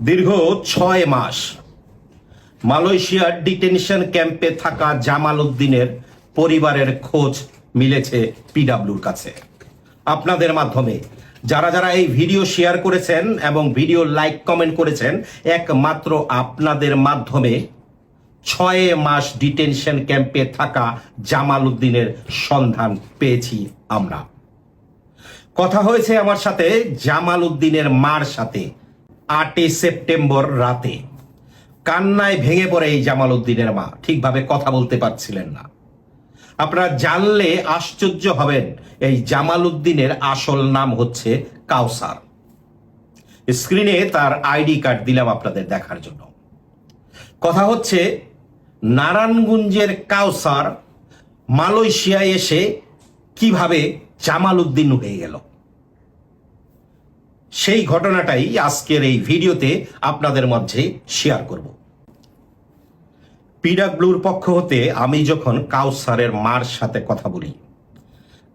দীর্ঘ ছয় মাস মালয়েশিয়ার ডিটেনশন ক্যাম্পে থাকা জামাল উদ্দিনের পরিবারের খোঁজ মিলেছে পিডাব্লিউর কাছে। আপনাদের মাধ্যমে যারা যারা এই ভিডিও শেয়ার করেছেন এবং ভিডিও লাইক কমেন্ট করেছেন, একমাত্র আপনাদের মাধ্যমে ছয় মাস ডিটেনশন ক্যাম্পে থাকা জামাল উদ্দিনের সন্ধান পেয়েছি আমরা। কথা হয়েছে আমার সাথে জামাল উদ্দিনের মার সাথে। আটই সেপ্টেম্বর রাতে। কান্নায় ভেঙে পড়ে এই জামাল উদ্দিনের মা। ঠিকভাবে কথা বলতে পারছিলেন না। আপনারা জানলে আশ্চর্য হবেন, এই জামাল উদ্দিনের আসল নাম হচ্ছে কাউসার। স্ক্রিনে তার আইডি কার্ড দিলাম আপনাদের দেখার জন্য। কথা হচ্ছে, নারায়ণগঞ্জের কাউসার মালয়েশিয়ায় এসে কীভাবে জামাল উদ্দিন হয়ে গেল? সেই ঘটনাটাই আজকের এই ভিডিওতে আপনাদের মধ্যে শেয়ার করব। পিডাব্লিউর পক্ষ হতে আমি যখন কাউসারের মার সাথে কথা বলি,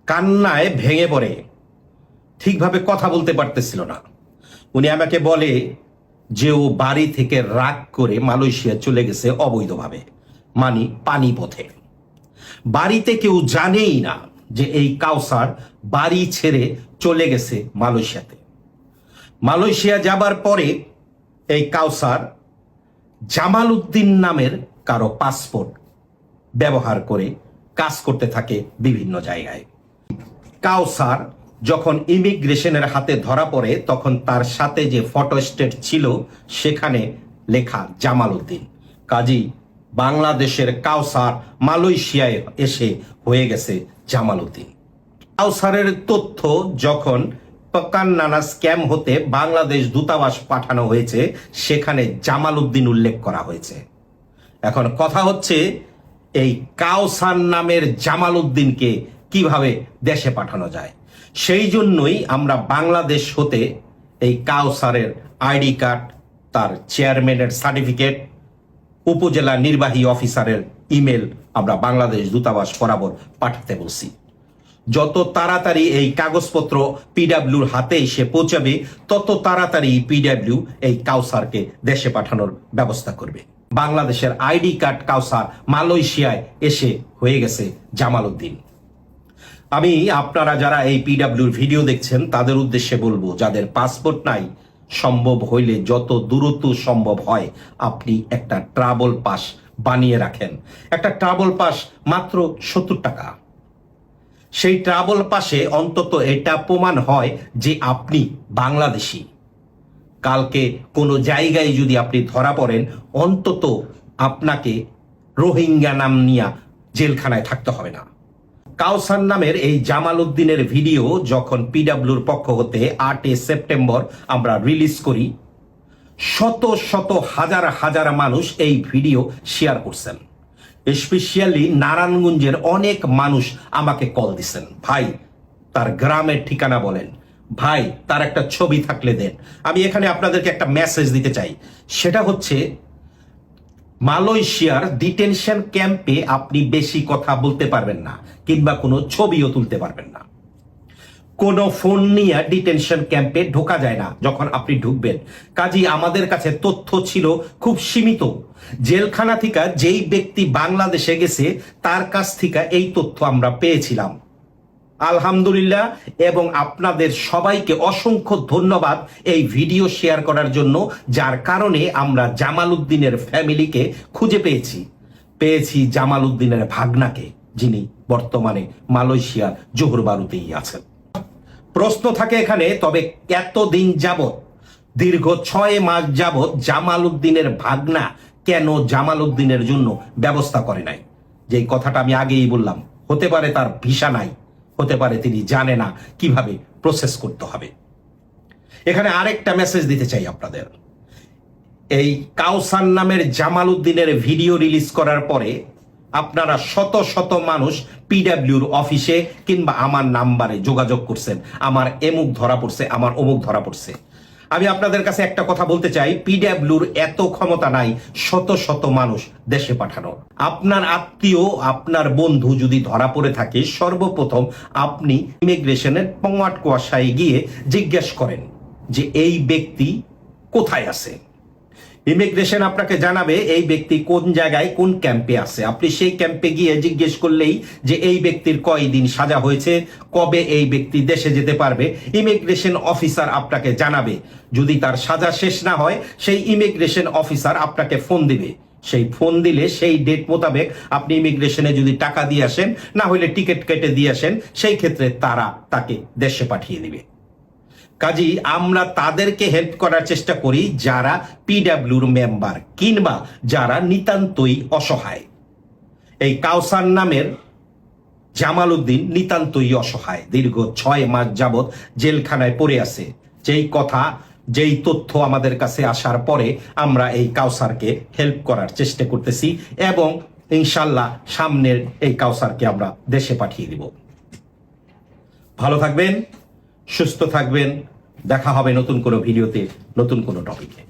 কান্নায় ভেঙে পড়ে, ঠিকভাবে কথা বলতে পারতেছিল না। উনি আমাকে বলে যে ও বাড়ি থেকে রাগ করে মালয়েশিয়া চলে গেছে অবৈধভাবে, মানি পানি পথে বাড়িতে কেউ জানেই না যে এই কাউসার বাড়ি ছেড়ে চলে গেছে মালয়েশিয়াতে। মালয়েশিয়া যাবার পরে এই কাউসার জামাল উদ্দিন নামের কারও পাসপোর্ট ব্যবহার করে কাজ করতে থাকে বিভিন্ন জায়গায়। কাউসার যখন ইমিগ্রেশনের হাতে ধরা পড়ে, তখন তার সাথে যে ফটো স্টেট ছিল, সেখানে লেখা জামাল উদ্দিন। কাজী, বাংলাদেশের কাউসার মালয়েশিয়ায় এসে হয়ে গেছে জামাল উদ্দিন। কাউসারের তথ্য যখন পকান নানা স্ক্যাম হতে বাংলাদেশ দূতাবাস পাঠানো হয়েছে, সেখানে জামাল উদ্দিন উল্লেখ করা হয়েছে। এখন কথা হচ্ছে, এই কাউসার নামের জামাল উদ্দিনকে কীভাবে দেশে পাঠানো যায়? সেই জন্যই আমরা বাংলাদেশ হতে এই কাউসারের আইডি কার্ড, তার চেয়ারম্যানের সার্টিফিকেট, উপজেলা নির্বাহী অফিসারের ইমেল আমরা বাংলাদেশ দূতাবাস বরাবর পাঠাতে বলছি। যত তাড়াতাড়ি এই কাগজপত্র পিডাব্লিউর হাতে এসে পৌঁছাবে, তত তাড়াতাড়ি পিডাব্লিউ এই কাউসারকে দেশে পাঠানোর ব্যবস্থা করবে। বাংলাদেশের আইডি কার্ড কাউসার মালয়েশিয়ায় এসে হয়ে গেছে জামাল উদ্দিন আমি, আপনারা যারা এই পিডাব্লিউর ভিডিও দেখছেন, তাদের উদ্দেশ্যে বলব, যাদের পাসপোর্ট নাই, সম্ভব হইলে যত দূরত্ব সম্ভব হয়, আপনি একটা ট্রাভেল পাস বানিয়ে রাখেন। একটা ট্রাভেল পাস মাত্র সত্তর টাকা। সেই ট্রাভেল পাশে অন্তত এটা প্রমাণ হয় যে আপনি বাংলাদেশি। কালকে কোনো জায়গায় যদি আপনি ধরা পড়েন, অন্তত আপনাকে রোহিঙ্গা নাম নিয়ে জেলখানায় থাকতে হবে না। কাউসার নামের এই জামাল উদ্দিনের ভিডিও যখন পিডাব্লিউর পক্ষ হতে আটই সেপ্টেম্বর আমরা রিলিজ করি, শত শত হাজার হাজার মানুষ এই ভিডিও শেয়ার করছেন। স্পেশালি নারায়ণগঞ্জের অনেক মানুষ আমাকে কল দিছেন। ভাই, তার গ্রামের ঠিকানা বলেন। ভাই, তার একটা ছবি থাকলে দেন। আমি এখানে আপনাদেরকে একটা মেসেজ দিতে চাই। সেটা হচ্ছে, মালয়েশিয়ার ডিটেনশন ক্যাম্পে আপনি বেশি কথা বলতে পারবেন না, কিংবা কোনো ছবিও তুলতে পারবেন না। কোনো ফোন নিয়ে ডিটেনশন ক্যাম্পে ঢোকা যায় না যখন আপনি ঢুকবেন। কাজী, আমাদের কাছে তথ্য ছিল খুব সীমিত। জেলখানা থেকে যেই ব্যক্তি বাংলাদেশে গেছে, তার কাছ থেকে এই তথ্য আমরা পেয়েছিলাম। আলহামদুলিল্লাহ, এবং আপনাদের সবাইকে অসংখ্য ধন্যবাদ এই ভিডিও শেয়ার করার জন্য, যার কারণে আমরা জামাল উদ্দিনের ফ্যামিলিকে খুঁজে পেয়েছি। পেয়েছি জামাল উদ্দিনের ভাগনাকে, যিনি বর্তমানে মালয়েশিয়ার জোহর বারুতেই আছেন। প্রশ্ন থাকে এখানে, তবে এতদিন যাবৎ, দীর্ঘ ছয় মাস যাবৎ জামাল উদ্দিনের ভাগনা কেন জামাল উদ্দিনের জন্য ব্যবস্থা করে নাই? যে কথাটা আমি আগেই বললাম, হতে পারে তার ভিসা নাই, হতে পারে তিনি জানে না কীভাবে প্রসেস করতে হবে। এখানে আরেকটা মেসেজ দিতে চাই আপনাদের। এই কাউসার নামের জামাল উদ্দিনের ভিডিও রিলিজ করার পরে আপনারা শত শত মানুষ পিডাব্লিউর অফিসে কিংবা আমার নাম্বারে যোগাযোগ করছেন। আমার এমুক ধরা পড়ছে, আমার অমুক ধরা পড়ছে। আমি আপনাদের কাছে একটা কথা বলতে চাই পিডাব্লিউর এত ক্ষমতা নাই, শত শত মানুষ দেশে পাঠানো। আপনার আত্মীয়, আপনার বন্ধু যদি ধরা পড়ে থাকে, সর্বপ্রথম আপনি ইমিগ্রেশনের পঙ্গাট কুয়াশায় গিয়ে জিজ্ঞেস করেন যে এই ব্যক্তি কোথায় আছে? ইমিগ্রেশন আপনাকে জানাবে এই ব্যক্তি কোন জায়গায় কোন ক্যাম্পে আছে। আপনি সেই ক্যাম্পে গিয়ে জিজ্ঞেস করলেই যে এই ব্যক্তির কয়দিন সাজা হয়েছে, কবে এই ব্যক্তি দেশে যেতে পারবে ইমিগ্রেশন অফিসার আপনাকে জানাবে। যদি তার সাজা শেষ না হয়, সেই ইমিগ্রেশন অফিসার আপনাকে ফোন দিবে। সেই ফোন দিলে সেই ডেট মোতাবেক আপনি ইমিগ্রেশনে যদি টাকা দিয়ে আসেন, না হলে টিকিট কেটে দিয়ে আসেন, সেই ক্ষেত্রে তারা তাকে দেশে পাঠিয়ে দিবে। কাজী আমরা তাদেরকে হেল্প করার চেষ্টা করি যারা পিডাব্লিউর মেম্বার কিংবা যারা নিতান্তই অসহায়। এই কাউসার নামের জামাল উদ্দিন নিতান্তই অসহায়, দীর্ঘ ছয় মাস যাবৎ জেলখানায় পড়ে আছে। যেই কথা, যেই তথ্য আমাদের কাছে আসার পরে আমরা এই কাউসারকে হেল্প করার চেষ্টা করতেছি এবং ইনশাল্লাহ সামনের এই কাউসারকে আমরা দেশে পাঠিয়ে দিব। ভালো থাকবেন, সুস্থ থাকবেন দেখা হবে নতুন কোনো ভিডিওতে নতুন কোনো টপিকে।